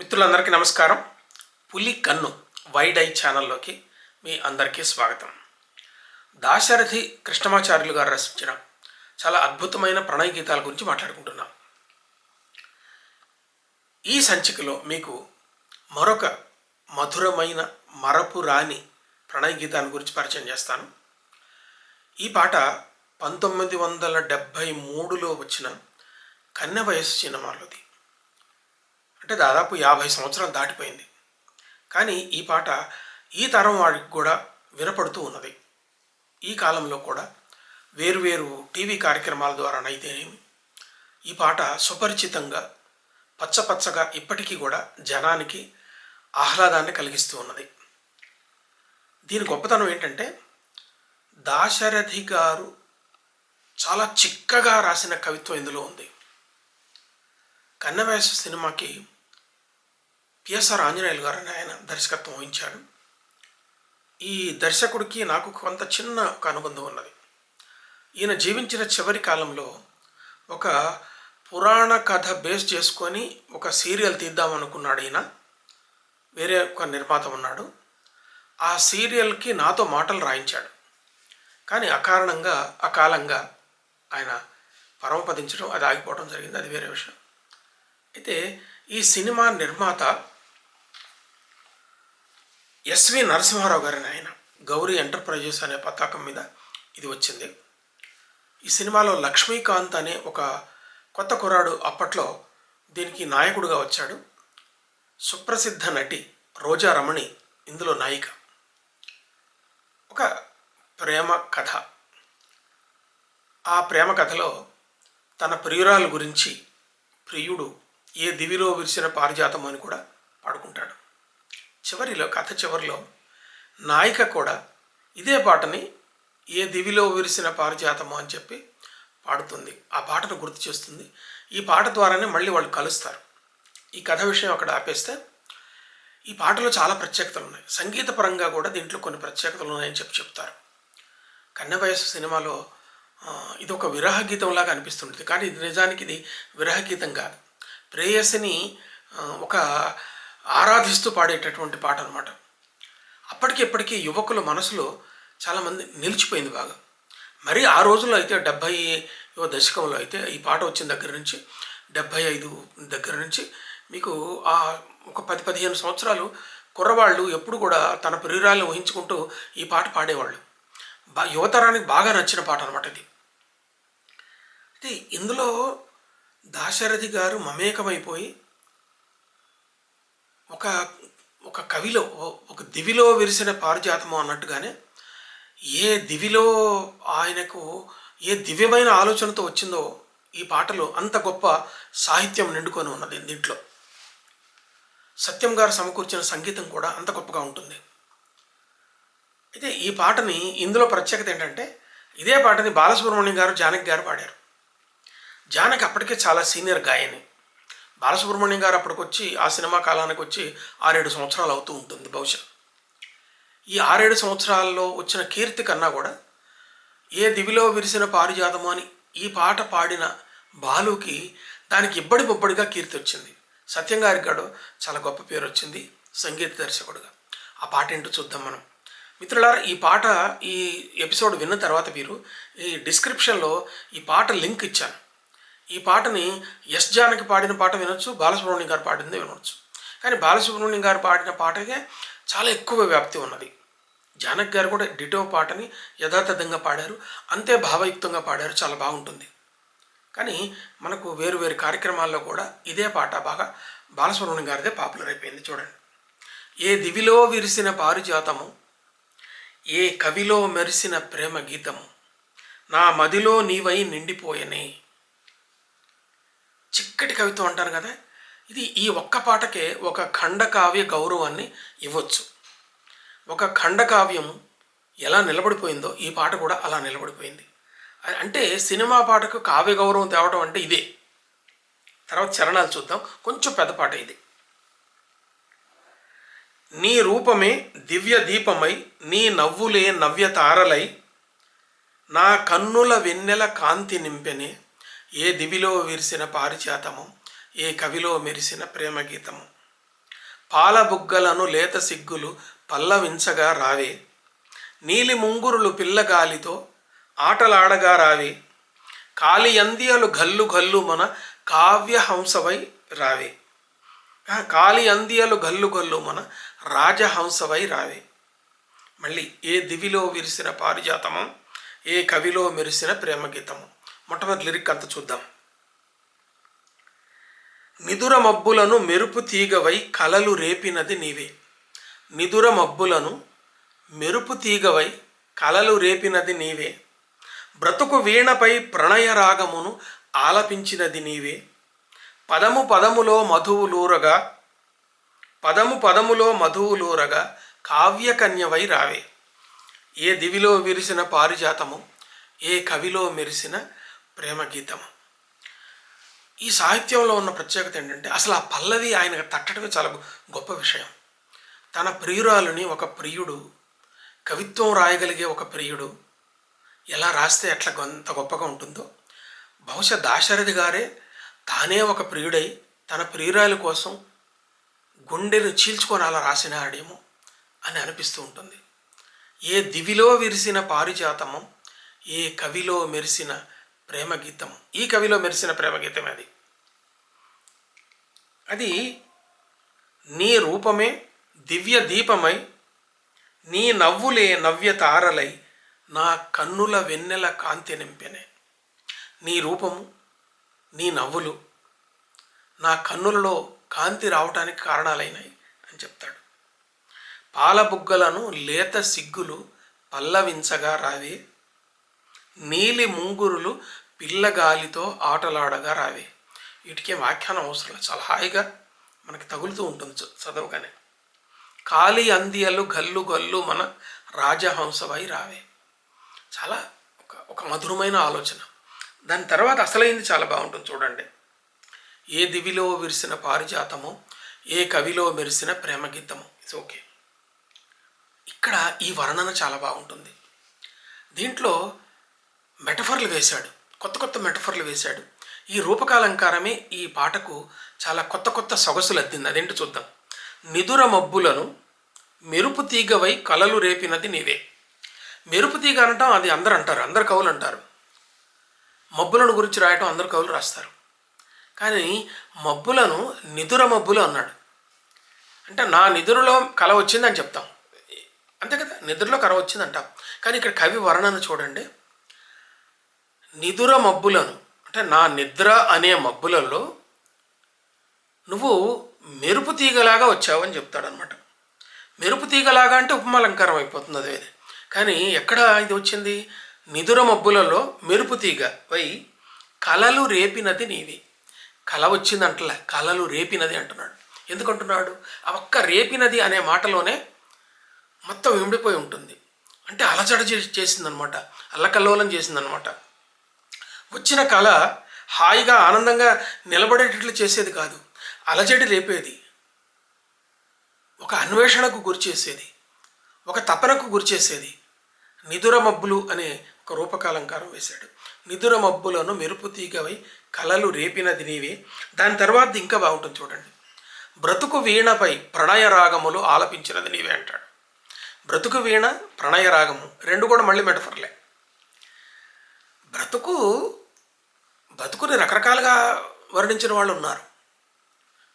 మిత్రులందరికీ నమస్కారం. పులి కన్ను వైడ్ ఐ ఛానల్లోకి మీ అందరికీ స్వాగతం. దాశరథి కృష్ణమాచార్యులు గారు రచించిన చాలా అద్భుతమైన ప్రణయ గీతాల గురించి మాట్లాడుకుంటున్నాం. ఈ సంచికలో మీకు మరొక మధురమైన మరపు రాని ప్రణయ గీతాన్ని గురించి పరిచయం చేస్తాను. ఈ పాట పంతొమ్మిది వందల డెబ్భై మూడులో వచ్చిన కన్నె వయస్సు సినిమాలోది అంటే దాదాపు యాభై సంవత్సరాలు దాటిపోయింది. కానీ ఈ పాట ఈ తరం వాడికి కూడా వినపడుతూ ఉన్నది. ఈ కాలంలో కూడా వేరువేరు టీవీ కార్యక్రమాల ద్వారానైతేనేమి ఈ పాట సుపరిచితంగా పచ్చపచ్చగా ఇప్పటికీ కూడా జనానికి ఆహ్లాదాన్ని కలిగిస్తూ ఉన్నది. దీని గొప్పతనం ఏంటంటే దాశరథి గారు చాలా చిక్కగా రాసిన కవిత్వం ఇందులో ఉంది. కన్నవేశ సినిమాకి పిఎస్ఆర్ ఆంజనేయులు గారు అని ఆయన దర్శకత్వం వహించాడు. ఈ దర్శకుడికి నాకు కొంత చిన్న ఒక అనుబంధం ఉన్నది. ఈయన జీవించిన చివరి కాలంలో ఒక పురాణ కథ బేస్ చేసుకొని ఒక సీరియల్ తీద్దాం అనుకున్నాడు ఈయన. వేరే ఒక నిర్మాత ఉన్నాడు. ఆ సీరియల్కి నాతో మాటలు రాయించాడు. కానీ అకారణంగా అకాలంగా ఆయన పరమపదించడం అది ఆగిపోవడం జరిగింది. అది వేరే విషయం. అయితే ఈ సినిమా నిర్మాత ఎస్వి నరసింహారావు గారిని ఆయన గౌరీ ఎంటర్ప్రైజెస్ అనే పతాకం మీద ఇది వచ్చింది. ఈ సినిమాలో లక్ష్మీకాంత్ అనే ఒక కొత్త కుర్రాడు అప్పట్లో దీనికి నాయకుడుగా వచ్చాడు. సుప్రసిద్ధ నటి రోజా రమణి ఇందులో నాయిక. ఒక ప్రేమ కథ. ఆ ప్రేమ కథలో తన ప్రియురాలు గురించి ప్రియుడు ఏ దివిలో విరిసిన పారిజాతం అని కూడా పాడుకుంటాడు. చివరిలో కథ చివరిలో నాయిక కూడా ఇదే పాటని ఏ దివిలో విరిసిన పారిజాతము అని చెప్పి పాడుతుంది. ఆ పాటను గుర్తు చేస్తుంది. ఈ పాట ద్వారానే మళ్ళీ వాళ్ళు కలుస్తారు. ఈ కథ విషయం అక్కడ ఆపేస్తే ఈ పాటలో చాలా ప్రత్యేకతలు ఉన్నాయి. సంగీత పరంగా కూడా దీంట్లో కొన్ని ప్రత్యేకతలు ఉన్నాయని చెప్పి చెప్తారు. కన్నె వయసు సినిమాలో ఇది ఒక విరహ గీతంలాగా అనిపిస్తుంటుంది. కానీ ఇది నిజానికి ఇది విరహ గీతం కాదు. ప్రేయసిని ఒక ఆరాధిస్తూ పాడేటటువంటి పాట అనమాట అప్పటికిప్పటికీ యువకుల మనసులో చాలామంది నిలిచిపోయింది బాగా. మరి ఆ రోజుల్లో అయితే డెబ్భై దశకంలో అయితే ఈ పాట వచ్చిన దగ్గర నుంచి డెబ్భై ఐదు దగ్గర నుంచి మీకు ఆ ఒక పది పదిహేను సంవత్సరాలు కుర్రవాళ్ళు ఎప్పుడు కూడా తన ప్రియురాలను ఊహించుకుంటూ ఈ పాట పాడేవాళ్ళు. బా యువతరానికి బాగా నచ్చిన పాట అనమాట ఇది. అయితే ఇందులో దాశరథి గారు మమేకమైపోయి ఒక ఒక కవిలో ఒక దివిలో విరిసిన పారిజాతము అన్నట్టుగానే ఏ దివిలో ఆయనకు ఏ దివ్యమైన ఆలోచనతో వచ్చిందో ఈ పాటలో అంత గొప్ప సాహిత్యం నిండుకొని ఉన్నది దీంట్లో. సత్యం గారు సమకూర్చిన సంగీతం కూడా అంత గొప్పగా ఉంటుంది. అయితే ఈ పాటని ఇందులో ప్రత్యేకత ఏంటంటే ఇదే పాటని బాలసుబ్రహ్మణ్యం గారు జానకి గారు పాడారు. జానకి అప్పటికే చాలా సీనియర్ గాయని. బాలసుబ్రహ్మణ్యం గారు అప్పటికొచ్చి ఆ సినిమా కాలానికి వచ్చి ఆరేడు సంవత్సరాలు అవుతూ ఉంటుంది బహుశా ఈ ఆరేడు సంవత్సరాల్లో వచ్చిన కీర్తి కన్నా కూడా ఏ దివిలో విరిసిన పారిజాతము అని ఈ పాట పాడిన బాలుకి దానికి ఇబ్బడి బొబ్బడిగా కీర్తి వచ్చింది. సత్యం గారికి గడు చాలా గొప్ప పేరు వచ్చింది సంగీత దర్శకుడుగా. ఆ పాట ఏంటో చూద్దాం మనం. మిత్రులారా ఈ పాట ఈ ఎపిసోడ్ విన్న తర్వాత మీరు ఈ డిస్క్రిప్షన్లో ఈ పాట లింక్ ఇచ్చాను. ఈ పాటని ఎస్ జానకి పాడిన పాట వినొచ్చు బాలసుబ్రహ్మణ్యం గారు పాడింది వినవచ్చు కానీ బాలసుబ్రహ్మణ్యం గారు పాడిన పాటకే చాలా ఎక్కువ వ్యాప్తి ఉన్నది. జానక్ గారు కూడా డిటో పాటని యథాతథంగా పాడారు అంతే భావయుక్తంగా పాడారు చాలా బాగుంటుంది. కానీ మనకు వేరు వేరు కార్యక్రమాల్లో కూడా ఇదే పాట బాగా బాలసుబ్రహ్మణ్యం గారిదే పాపులర్ అయిపోయింది చూడండి. ఏ దివిలో విరిసిన పారిజాతము ఏ కవిలో మెరిసిన ప్రేమ గీతము నా మదిలో నీవై నిండిపోయనే చిక్కటి కవిత్వం అంటారు కదా. ఇది ఈ ఒక్క పాటకే ఒక ఖండకావ్య గౌరవాన్ని ఇవ్వచ్చు. ఒక ఖండకావ్యం ఎలా నిలబడిపోయిందో ఈ పాట కూడా అలా నిలబడిపోయింది. అంటే సినిమా పాటకు కావ్య గౌరవం తేవడం అంటే ఇదే. తర్వాత చరణాలు చూద్దాం. కొంచెం పెద్ద పాట ఇది. నీ రూపమే దివ్య దీపమై నీ నవ్వులే నవ్య తారలై నా కన్నుల వెన్నెల కాంతి నింపెనే ఏ దివిలో విరిసిన పారిజాతము ఏ కవిలో మెరిసిన ప్రేమ గీతము పాలబుగ్గలను లేత సిగ్గులు పల్లవించగా రావే. నీలి ముంగురులు పిల్లగాలితో ఆటలాడగా రావే. కాలియందియలు గల్లు గల్లు మన కావ్యహంసవై రావే. ఆ, గల్లు గల్లు మన రాజహంసవై రావే. మళ్ళీ ఏ దివిలో విరిసిన పారిజాతమం ఏ కవిలో మెరిసిన ప్రేమగీతము. మొట్టమొదటి లిరిక్ అంత చూద్దాం. నిదుర మబ్బులను మెరుపు తీగవై కలలు రేపినది నీవే. నిదుర మబ్బులను మెరుపు తీగవై కలలు రేపినది నీవే. బ్రతుకు వీణపై ప్రణయ రాగమును ఆలపించినది నీవే. పదము పదములో మధువులూరగా పదము పదములో మధువులూరగా కావ్యకన్యవై రావే. ఏ దివిలో విరిసిన పారిజాతము ఏ కవిలో మెరిసిన ప్రేమ గీతం ఈ సాహిత్యంలో ఉన్న ప్రత్యేకత ఏంటంటే అసలు ఆ పల్లవి ఆయన తట్టడమే చాలా గొప్ప విషయం. తన ప్రియురాలుని ఒక ప్రియుడు కవిత్వం రాయగలిగే ఒక ప్రియుడు ఎలా రాస్తే ఎట్లా అంత గొప్పగా ఉంటుందో బహుశా దాశరథి గారే తానే ఒక ప్రియుడై తన ప్రియురాలు కోసం గుండెను చీల్చుకొని అలా రాసినాడేమో అని అనిపిస్తూ ఉంటుంది. ఏ దివిలో విరిసిన పారిజాతమం ఏ కవిలో మెరిసిన ప్రేమ గీతం ఈ కవిలో మెరిసిన ప్రేమ గీతం అది. అది నీ రూపమే దివ్య దీపమై నీ నవ్వులే నవ్య తారలై నా కన్నుల వెన్నెల కాంతి నింపెనే. నీ రూపము నీ నవ్వులు నా కన్నులలో కాంతి రావటానికి కారణాలైనాయి అని చెప్తాడు. పాలబుగ్గలను లేత సిగ్గులు పల్లవించగా రావే నీలి ముంగురులు పిల్లగాలితో ఆటలాడగా రావే. వీటికి వ్యాఖ్యానం అవసరం లేదు. చాలా హాయిగా మనకి తగులుతూ ఉంటుంది చదవగానే. కాలి అందియలు గల్లు గల్లు మన రాజహంసవై రావే. చాలా ఒక ఒక మధురమైన ఆలోచన. దాని తర్వాత అసలైంది చాలా బాగుంటుంది చూడండి. ఏ దివిలో విరిసిన పారిజాతము ఏ కవిలో మెరిసిన ప్రేమ గీతము ఇట్స్ ఓకే ఇక్కడ ఈ వర్ణన చాలా బాగుంటుంది. దీంట్లో మెటఫర్లు వేశాడు. కొత్త కొత్త మెటఫర్లు వేశాడు. ఈ రూపకాలంకారమే ఈ పాటకు చాలా కొత్త కొత్త సొగసులు అద్దింది. అదేంటి చూద్దాం. నిదుర మబ్బులను మెరుపు తీగవై కలలు రేపినది నీవే. మెరుపు తీగ అనటం అది అందరు అంటారు. అందరు కవులు అంటారు. మబ్బులను గురించి రాయటం అందరు కవులు రాస్తారు. కానీ మబ్బులను నిదుర మబ్బులు అన్నాడు. అంటే నా నిద్రలో కళ వచ్చిందని చెప్తాం. అంతే కదా? నిద్రలో కళ వచ్చింది అంటాం కానీ ఇక్కడ కవి వర్ణన చూడండి. నిదుర మబ్బులను అంటే నా నిద్ర అనే మబ్బులలో నువ్వు మెరుపు తీగలాగా వచ్చావని చెప్తాడనమాట మెరుపు తీగలాగా అంటే ఉపమాలంకారం అయిపోతుంది అదే కానీ ఎక్కడ ఇది వచ్చింది? నిదుర మబ్బులలో మెరుపు తీగ వై కలలు రేపినది నీవి. కల వచ్చిందంటలే కలలు రేపినది అంటున్నాడు. ఎందుకంటున్నాడు? ఆ ఒక్క రేపినది అనే మాటలోనే మొత్తం విమిడిపోయి ఉంటుంది. అంటే అలజడ చేసిందనమాట అల్లకల్లోలం చేసిందనమాట వచ్చిన కళ హాయిగా ఆనందంగా నిలబడేటట్లు చేసేది కాదు. అలజడి రేపేది. ఒక అన్వేషణకు గురిచేసేది ఒక తపనకు గురిచేసేది నిదుర మబ్బులు అనే ఒక రూపకాలంకారం వేశాడు. నిదుర మబ్బులను మెరుపు తీగవై కలలు రేపినది నీవే. దాని తర్వాత ఇంకా బాగుంటుంది చూడండి. బ్రతుకు వీణపై ప్రణయ రాగములు ఆలపించినది నీవే అంటాడు. బ్రతుకు వీణ ప్రణయ రాగము రెండు కూడా మళ్ళీ మెటఫర్లే. బ్రతుకు బ్రతుకుని రకరకాలుగా వర్ణించిన వాళ్ళు ఉన్నారు.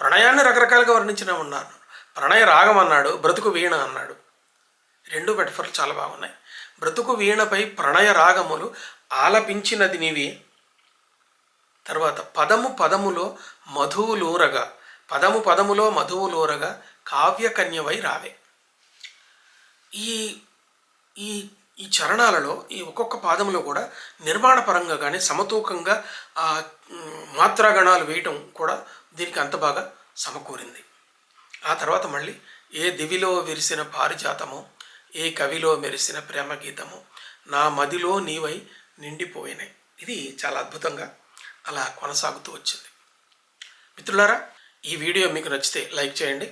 ప్రణయాన్ని రకరకాలుగా వర్ణించిన ఉన్నారు. ప్రణయ రాగం అన్నాడు బ్రతుకు వీణ అన్నాడు. రెండు మెటఫర్లు చాలా బాగున్నాయి. బ్రతుకు వీణపై ప్రణయ రాగములు ఆలపించినది నీవి. తర్వాత పదము పదములో మధువులూరగా పదము పదములో మధువులూరగా కావ్యకన్యవై రావే. ఈ ఈ ఈ చరణాలలో ఈ ఒక్కొక్క పాదంలో కూడా నిర్మాణపరంగా కానీ సమతూకంగా ఆ మాత్రాగణాలు వేయటం కూడా దీనికి అంత బాగా సమకూరింది. ఆ తర్వాత మళ్ళీ ఏ దివిలో విరిసిన పారిజాతము ఏ కవిలో మెరిసిన ప్రేమ గీతము నా మదిలో నీవై నిండిపోయినాయి ఇది చాలా అద్భుతంగా అలా కొనసాగుతూ వచ్చింది. మిత్రులారా ఈ వీడియో మీకు నచ్చితే లైక్ చేయండి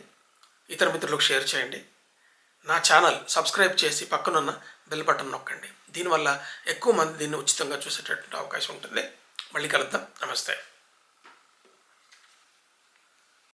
ఇతర మిత్రులకు షేర్ చేయండి. నా ఛానల్ సబ్స్క్రైబ్ చేసి పక్కనున్న బెల్ బటన్ నొక్కండి. దీనివల్ల ఎక్కువ మంది దీన్ని ఉచితంగా చూసేటటువంటి అవకాశం ఉంటుంది. మళ్ళీ కలుద్దాం. నమస్తే.